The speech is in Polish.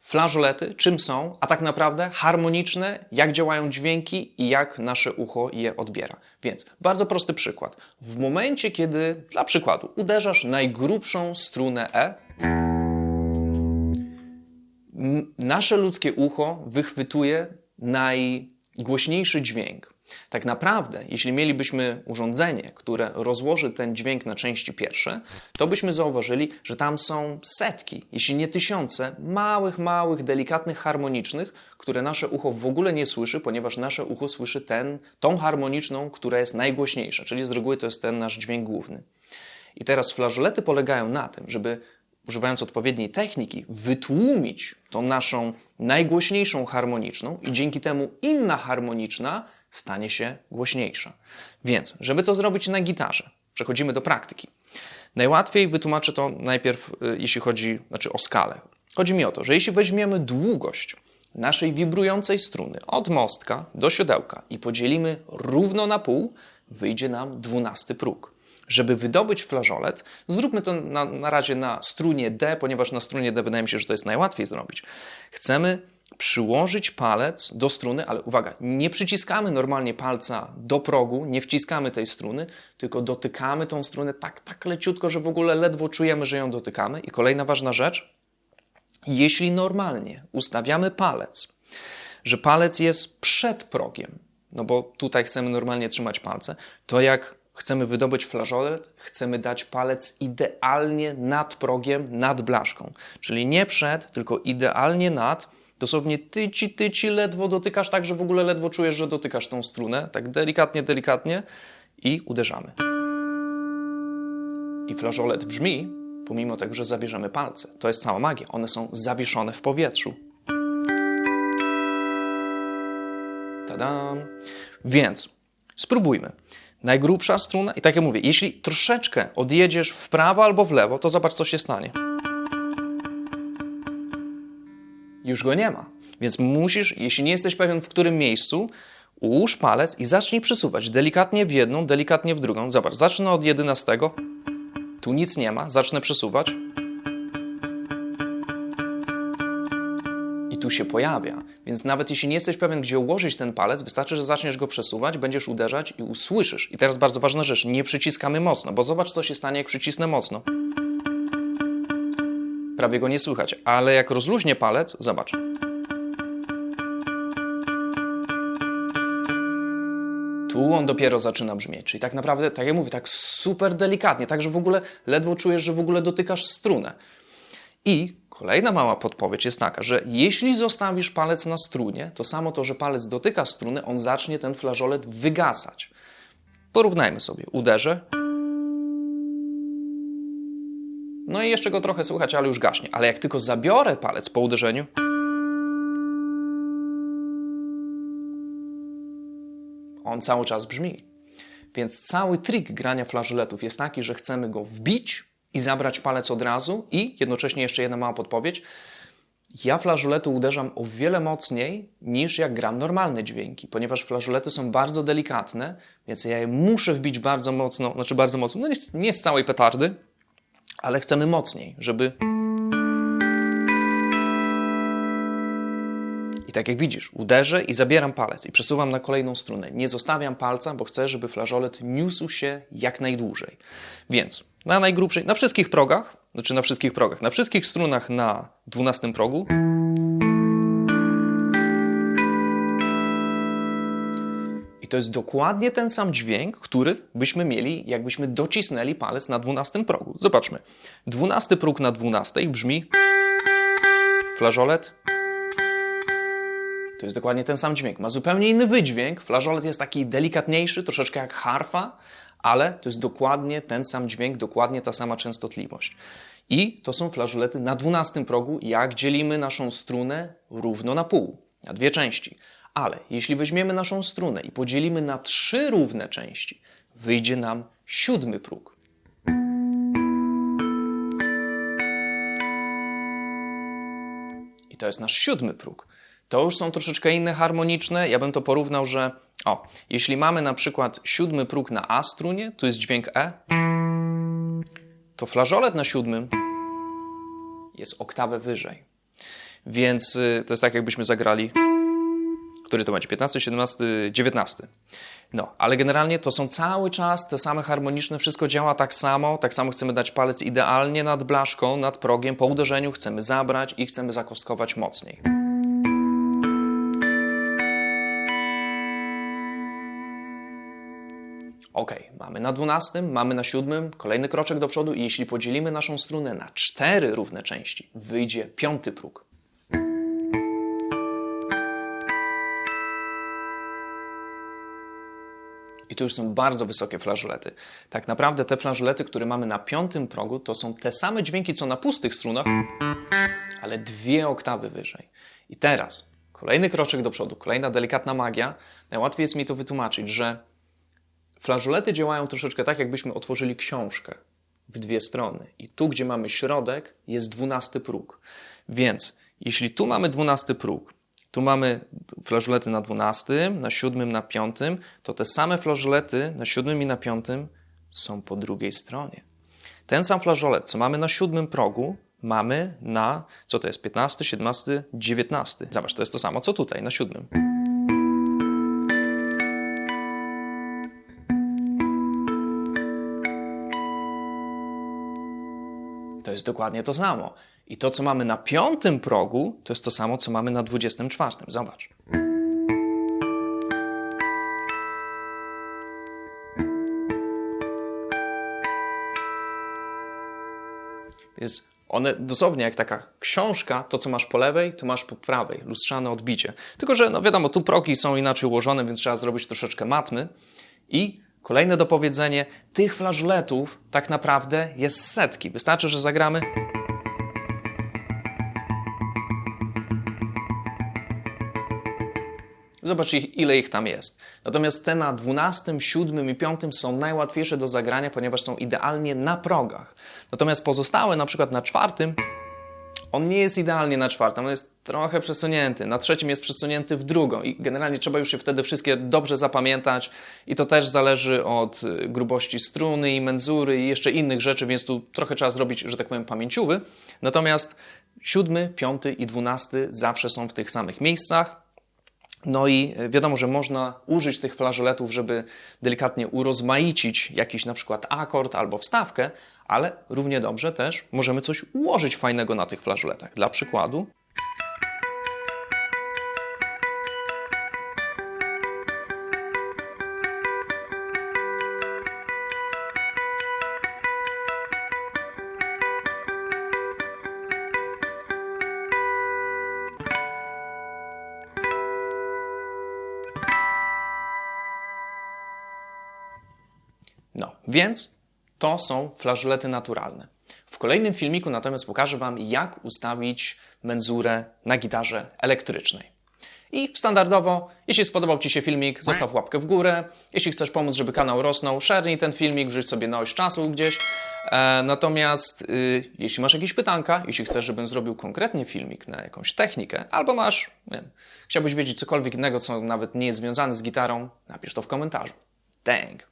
Flażolety czym są, a tak naprawdę harmoniczne, jak działają dźwięki i jak nasze ucho je odbiera. Więc bardzo prosty przykład. W momencie, kiedy, dla przykładu, uderzasz najgrubszą strunę E, nasze ludzkie ucho wychwytuje najgłośniejszy dźwięk. Tak naprawdę, jeśli mielibyśmy urządzenie, które rozłoży ten dźwięk na części pierwsze, to byśmy zauważyli, że tam są setki, jeśli nie tysiące, małych, małych, delikatnych harmonicznych, które nasze ucho w ogóle nie słyszy, ponieważ nasze ucho słyszy ten, tą harmoniczną, która jest najgłośniejsza, czyli z reguły to jest ten nasz dźwięk główny. I teraz flażolety polegają na tym, żeby używając odpowiedniej techniki, wytłumić tą naszą najgłośniejszą harmoniczną i dzięki temu inna harmoniczna stanie się głośniejsza. Więc, żeby to zrobić na gitarze, przechodzimy do praktyki. Najłatwiej wytłumaczę to najpierw, y, jeśli chodzi znaczy o skalę. Chodzi mi o to, że jeśli weźmiemy długość naszej wibrującej struny od mostka do siodełka i podzielimy równo na pół, wyjdzie nam dwunasty próg. Żeby wydobyć flażolet, zróbmy to na, na razie na strunie D, ponieważ na strunie D wydaje mi się, że to jest najłatwiej zrobić. Chcemy przyłożyć palec do struny, ale uwaga, nie przyciskamy normalnie palca do progu, nie wciskamy tej struny, tylko dotykamy tą strunę tak, tak leciutko, że w ogóle ledwo czujemy, że ją dotykamy. I kolejna ważna rzecz, jeśli normalnie ustawiamy palec, że palec jest przed progiem, no bo tutaj chcemy normalnie trzymać palce, to jak chcemy wydobyć flażolet, chcemy dać palec idealnie nad progiem, nad blaszką. Czyli nie przed, tylko idealnie nad. Dosłownie tyci, tyci, ledwo dotykasz tak, że w ogóle ledwo czujesz, że dotykasz tą strunę. Tak delikatnie, delikatnie i uderzamy. I flażolet brzmi, pomimo tego, że zabierzemy palce. To jest cała magia. One są zawieszone w powietrzu. Tadam. Więc spróbujmy. Najgrubsza struna i tak jak mówię, jeśli troszeczkę odjedziesz w prawo albo w lewo, to zobacz, co się stanie. Już go nie ma. Więc musisz, jeśli nie jesteś pewien w którym miejscu, ułóż palec i zacznij przesuwać delikatnie w jedną, delikatnie w drugą. Zobacz, zacznę od jedenastego. Tu nic nie ma, zacznę przesuwać. tu się pojawia. Więc nawet jeśli nie jesteś pewien, gdzie ułożyć ten palec, wystarczy, że zaczniesz go przesuwać, będziesz uderzać i usłyszysz. I teraz bardzo ważna rzecz, nie przyciskamy mocno, bo zobacz, co się stanie, jak przycisnę mocno. Prawie go nie słychać, ale jak rozluźnię palec, zobacz. Tu on dopiero zaczyna brzmieć. Czyli tak naprawdę, tak jak mówię, tak super delikatnie, tak, że w ogóle ledwo czujesz, że w ogóle dotykasz strunę. I kolejna mała podpowiedź jest taka, że jeśli zostawisz palec na strunie, to samo to, że palec dotyka struny, on zacznie ten flażolet wygasać. Porównajmy sobie. Uderzę. No i jeszcze go trochę słychać, ale już gaśnie. Ale jak tylko zabiorę palec po uderzeniu, on cały czas brzmi. Więc cały trik grania flażoletów jest taki, że chcemy go wbić i zabrać palec od razu. I jednocześnie jeszcze jedna mała podpowiedź. Ja flażuletu uderzam o wiele mocniej niż jak gram normalne dźwięki, ponieważ flażulety są bardzo delikatne, więc ja je muszę wbić bardzo mocno, znaczy bardzo mocno, no nie, nie z całej petardy, ale chcemy mocniej, żeby I tak jak widzisz, uderzę i zabieram palec i przesuwam na kolejną strunę. Nie zostawiam palca, bo chcę, żeby flażolet niósł się jak najdłużej. Więc na najgrubszej, na wszystkich progach, znaczy na wszystkich progach, na wszystkich strunach na 12 progu to jest dokładnie ten sam dźwięk, który byśmy mieli, jakbyśmy docisnęli palec na 12 progu. Zobaczmy. 12 próg na 12 brzmi flażolet to jest dokładnie ten sam dźwięk. Ma zupełnie inny wydźwięk. Flażolet jest taki delikatniejszy, troszeczkę jak harfa, ale to jest dokładnie ten sam dźwięk, dokładnie ta sama częstotliwość. I to są flażolety na dwunastym progu, jak dzielimy naszą strunę równo na pół, na dwie części. Ale jeśli weźmiemy naszą strunę i podzielimy na trzy równe części, wyjdzie nam siódmy próg. I to jest nasz siódmy próg. To już są troszeczkę inne harmoniczne. Ja bym to porównał, że o, jeśli mamy na przykład siódmy próg na A strunie, tu jest dźwięk E, to flażolet na siódmym jest oktawę wyżej. Więc y, to jest tak, jakbyśmy zagrali. Który to będzie? 15, 17, 19. No, ale generalnie to są cały czas te same harmoniczne, wszystko działa tak samo. Tak samo chcemy dać palec idealnie nad blaszką, nad progiem. Po uderzeniu chcemy zabrać i chcemy zakostkować mocniej. Ok, mamy na 12, mamy na 7, kolejny kroczek do przodu i jeśli podzielimy naszą strunę na cztery równe części, wyjdzie piąty próg. Tu już są bardzo wysokie flażolety. Tak naprawdę te flażolety, które mamy na piątym progu, to są te same dźwięki, co na pustych strunach, ale dwie oktawy wyżej. I teraz kolejny kroczek do przodu, kolejna delikatna magia. Najłatwiej jest mi to wytłumaczyć, że flażolety działają troszeczkę tak, jakbyśmy otworzyli książkę w dwie strony. I tu, gdzie mamy środek, jest dwunasty próg. Więc jeśli tu mamy dwunasty próg, tu mamy flażolety na dwunastym, na siódmym, na piątym, to te same flażolety na siódmym i na piątym są po drugiej stronie. Ten sam flażolet, co mamy na siódmym progu, mamy na, co to jest, 15, 17, 19. Zobacz, to jest to samo, co tutaj, na siódmym. To jest dokładnie to samo. I to, co mamy na piątym progu, to jest to samo, co mamy na dwudziestym czwartym. Zobacz. Jest one dosłownie jak taka książka, to co masz po lewej, to masz po prawej, lustrzane odbicie. Tylko, że no wiadomo, tu progi są inaczej ułożone, więc trzeba zrobić troszeczkę matmy. I kolejne dopowiedzenie, tych flażoletów tak naprawdę jest setki. Wystarczy, że zagramy. Zobacz, ile ich tam jest. Natomiast te na 12, 7 i 5 są najłatwiejsze do zagrania, ponieważ są idealnie na progach. Natomiast pozostałe, na przykład na czwartym, on nie jest idealnie na czwartym, on jest trochę przesunięty. Na trzecim jest przesunięty w drugą i generalnie trzeba już się wtedy wszystkie dobrze zapamiętać i to też zależy od y, grubości struny i menzury i jeszcze innych rzeczy, więc tu trochę trzeba zrobić, że tak powiem, pamięciówy. Natomiast siódmy, piąty i dwunasty zawsze są w tych samych miejscach. No i wiadomo, że można użyć tych flażoletów, żeby delikatnie urozmaicić jakiś na przykład akord albo wstawkę, ale równie dobrze też możemy coś ułożyć fajnego na tych flażoletach. Dla przykładu. No, więc to są flażolety naturalne. W kolejnym filmiku natomiast pokażę Wam, jak ustawić menzurę na gitarze elektrycznej. I standardowo, jeśli spodobał Ci się filmik, zostaw łapkę w górę. Jeśli chcesz pomóc, żeby kanał rosnął, szernij ten filmik, wrzuć sobie na oś czasu gdzieś. E, natomiast y, jeśli masz jakieś pytanka, jeśli chcesz, żebym zrobił konkretnie filmik na jakąś technikę, albo masz, nie wiem, chciałbyś wiedzieć cokolwiek innego, co nawet nie jest związane z gitarą, napisz to w komentarzu. Dang!